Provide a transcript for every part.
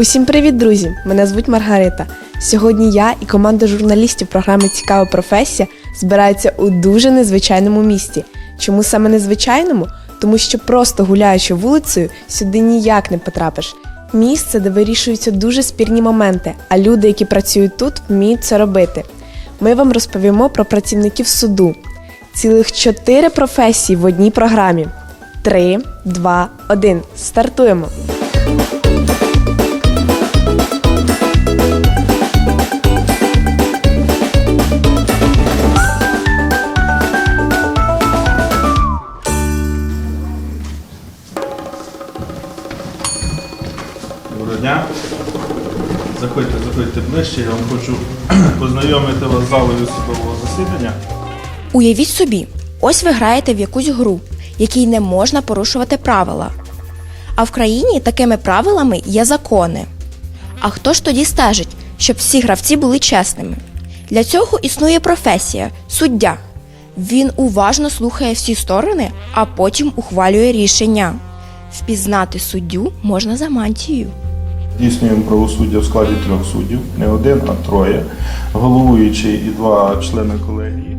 Усім привіт, друзі! Мене звуть Маргарита. Сьогодні я і команда журналістів програми Цікава професія збираються у дуже незвичайному місті. Чому саме незвичайному? Тому що просто гуляючи вулицею, сюди ніяк не потрапиш. Місце, де вирішуються дуже спірні моменти, а люди, які працюють тут, вміють це робити. Ми вам розповімо про працівників суду. Цілих чотири професії в одній програмі. Три, два, один. Стартуємо! Я вам хочу познайомити вас з залою судового засідання. Уявіть собі, ось ви граєте в якусь гру, якій не можна порушувати правила. А в країні такими правилами є закони. А хто ж тоді стежить, щоб всі гравці були чесними? Для цього існує професія суддя. Він уважно слухає всі сторони, а потім ухвалює рішення. Впізнати суддю можна за мантією. Здійснюємо правосуддя в складі трьох суддів, не один, а троє. Головуючий і два члени колегії.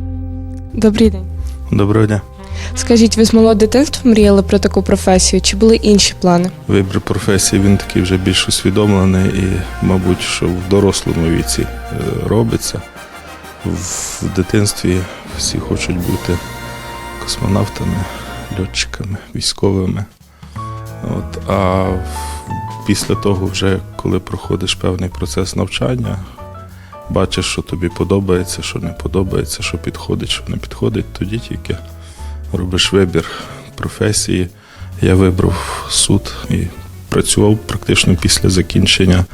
Добрий день. Доброго дня. Скажіть, ви з малого дитинства мріяли про таку професію, чи були інші плани? Вибір професії він такий вже більш усвідомлений і, мабуть, що в дорослому віці е, робиться. В дитинстві всі хочуть бути космонавтами, льотчиками, військовими. От, а в- після того, вже коли проходиш певний процес навчання, бачиш, що тобі подобається, що не подобається, що підходить, що не підходить, тоді тільки робиш вибір професії. Я вибрав суд і працював практично після закінчення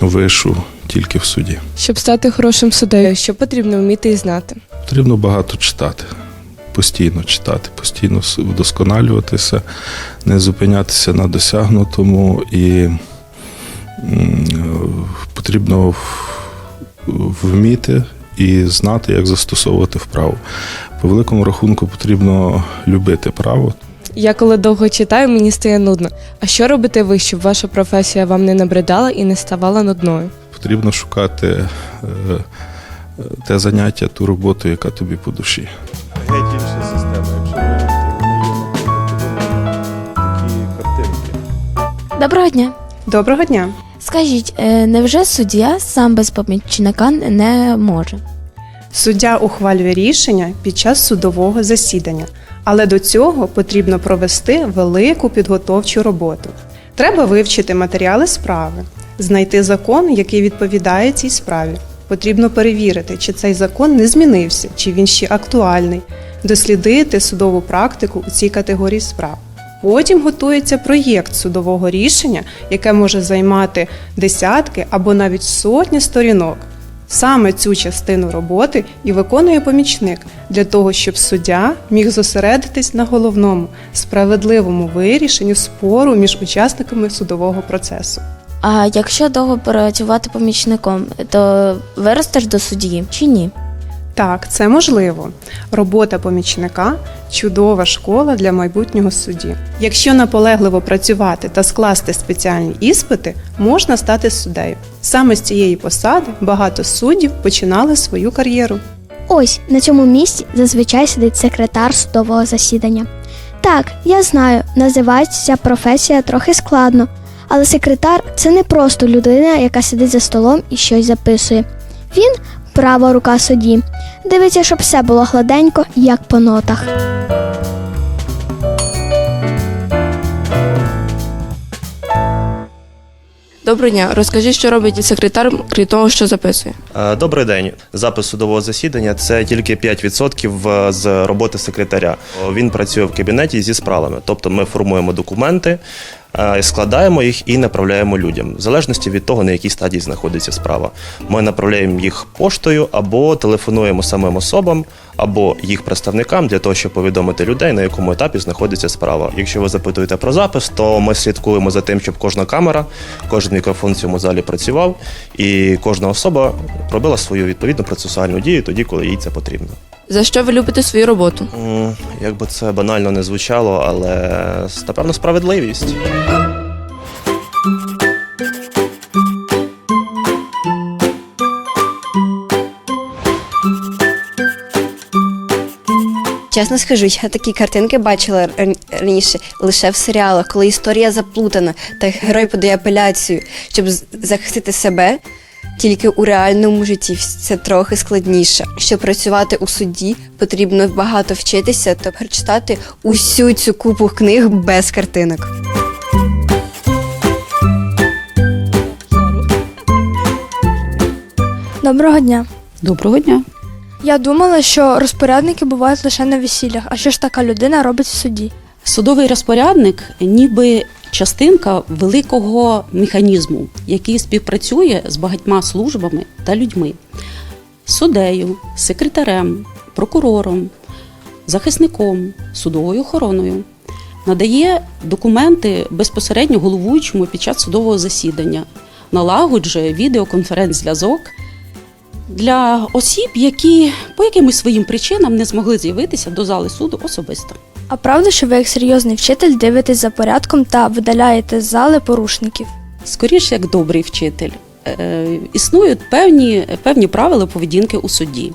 вишу тільки в суді. Щоб стати хорошим суддею, що потрібно вміти і знати? Потрібно багато читати, постійно читати, постійно вдосконалюватися, не зупинятися на досягнутому і потрібно вміти і знати, як застосовувати вправо. По великому рахунку потрібно любити право, Я коли довго читаю, мені стає нудно. А що робите ви, щоб ваша професія вам не набридала і не ставала нудною? потрібно шукати е, е, те заняття, ту роботу, яка тобі по душі. Геть інша система, якщо такі картинки. Доброго дня. Доброго дня. Скажіть, е, невже суддя сам без помічника не може? Суддя ухвалює рішення під час судового засідання, але до цього потрібно провести велику підготовчу роботу. Треба вивчити матеріали справи, знайти закон, який відповідає цій справі. Потрібно перевірити, чи цей закон не змінився, чи він ще актуальний, дослідити судову практику у цій категорії справ. Потім готується проєкт судового рішення, яке може займати десятки або навіть сотні сторінок. Саме цю частину роботи і виконує помічник для того, щоб суддя міг зосередитись на головному справедливому вирішенню спору між учасниками судового процесу. А якщо довго працювати помічником, то виростеш до судді чи ні? Так, це можливо. Робота помічника чудова школа для майбутнього судді. Якщо наполегливо працювати та скласти спеціальні іспити, можна стати суддею. Саме з цієї посади багато суддів починали свою кар'єру. Ось на цьому місці зазвичай сидить секретар судового засідання. Так, я знаю, називається ця професія трохи складно, але секретар це не просто людина, яка сидить за столом і щось записує. Він права рука судді. Дивиться, щоб все було гладенько, як по нотах. Доброго дня. Розкажіть, що робить секретар, крім того, що записує. Е, Добрий день. Запис судового засідання це тільки 5% з роботи секретаря. Він працює в кабінеті зі справами, тобто ми формуємо документи, е, складаємо їх і направляємо людям, в залежності від того, на якій стадії знаходиться справа. Ми направляємо їх поштою або телефонуємо самим особам, або їх представникам для того, щоб повідомити людей, на якому етапі знаходиться справа. Якщо ви запитуєте про запис, то ми слідкуємо за тим, щоб кожна камера, кожен мікрофон в цьому залі працював, і кожна особа робила свою відповідну процесуальну дію тоді, коли їй це потрібно. За що ви любите свою роботу? Як би це банально не звучало, але напевно справедливість. Чесно скажу, я такі картинки бачила раніше лише в серіалах, коли історія заплутана та герой подає апеляцію, щоб з- захистити себе. Тільки у реальному житті це трохи складніше. Щоб працювати у суді, потрібно багато вчитися та прочитати усю цю купу книг без картинок. Доброго дня. Доброго дня. Я думала, що розпорядники бувають лише на весіллях. А що ж така людина робить в суді? Судовий розпорядник ніби частинка великого механізму, який співпрацює з багатьма службами та людьми: суддею, секретарем, прокурором, захисником, судовою охороною. Надає документи безпосередньо головуючому під час судового засідання, налагоджує відеоконференц-зв'язок для осіб, які по якимось своїм причинам не змогли з'явитися до зали суду особисто. А правда, що ви як серйозний вчитель дивитесь за порядком та видаляєте з зали порушників? Скоріше, як добрий вчитель. Е, існують певні, певні правила поведінки у суді.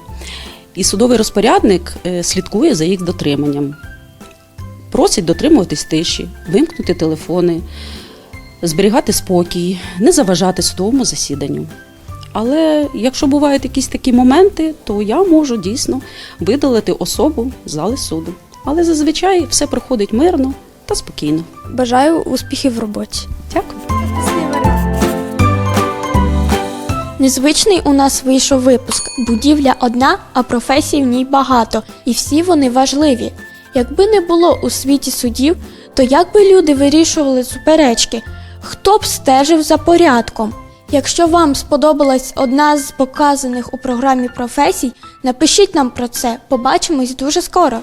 І судовий розпорядник е, слідкує за їх дотриманням. Просить дотримуватись тиші, вимкнути телефони, зберігати спокій, не заважати судовому засіданню. Але якщо бувають якісь такі моменти, то я можу дійсно видалити особу з зали суду. Але зазвичай все проходить мирно та спокійно. Бажаю успіхів в роботі. Дякую. Незвичний у нас вийшов випуск. Будівля одна, а професій в ній багато, і всі вони важливі. Якби не було у світі судів, то як би люди вирішували суперечки? Хто б стежив за порядком? Якщо вам сподобалась одна з показаних у програмі професій, напишіть нам про це. Побачимось дуже скоро.